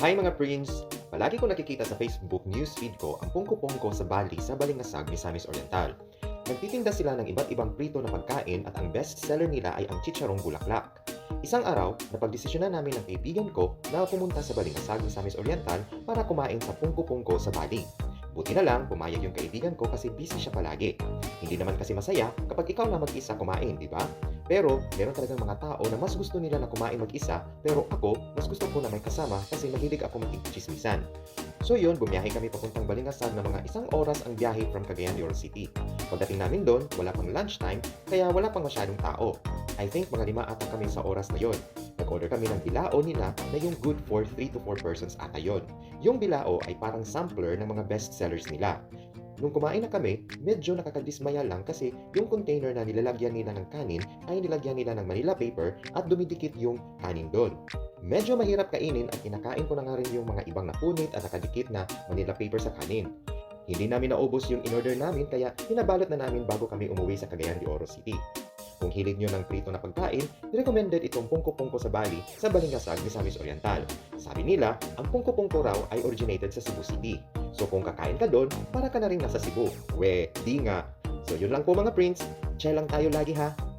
Hi mga Prince! Palagi ko nakikita sa Facebook newsfeed ko ang pungko-pungko sa Bali sa Balingasag, Misamis Oriental. Nagtitinda sila ng iba't ibang prito na pagkain at ang best seller nila ay ang chicharong bulaklak. Isang araw, napagdesisyonan namin ng kaibigan ko na pumunta sa Balingasag, Misamis Oriental para kumain sa pungko-pungko sa Bali. Buti na lang, pumayag yung kaibigan ko kasi busy siya palagi. Hindi naman kasi masaya kapag ikaw na mag-isa kumain, di ba? Pero, meron talagang mga tao na mas gusto nila na kumain mag-isa, pero ako, mas gusto ko na may kasama kasi mahilig ako makikichismisan. So yun, bumiyahe kami papuntang Balingasag na mga isang oras ang biyahe from Cagayan de Oro City. Pagdating namin doon, wala pang lunchtime, kaya wala pang masyadong tao. I think mga lima ata kami sa oras na yon. Nag-order kami ng bilao nila na yung good for 3 to 4 persons ata yon. Yung bilao ay parang sampler ng mga best sellers nila. Nung kumain na kami, medyo nakakadismaya lang kasi yung container na nilalagyan nila ng kanin ay nilagyan nila ng Manila paper at dumidikit yung kanin doon. Medyo mahirap kainin at kinakain ko na nga rin yung mga ibang napunit at nakadikit na Manila paper sa kanin. Hindi namin naubos yung in-order namin kaya pinabalot na namin bago kami umuwi sa Cagayan de Oro City. Kung hilig nyo ng prito na pagkain, recommended itong pungko-pungko sa Bali sa Balingasag, Misamis Oriental. Sabi nila, ang pungko-pungko raw ay originated sa Cebu City. So kung kakain ka doon, para ka na rin nasa Cebu. We, di nga. So yun lang po mga prince. Chill lang tayo lagi ha.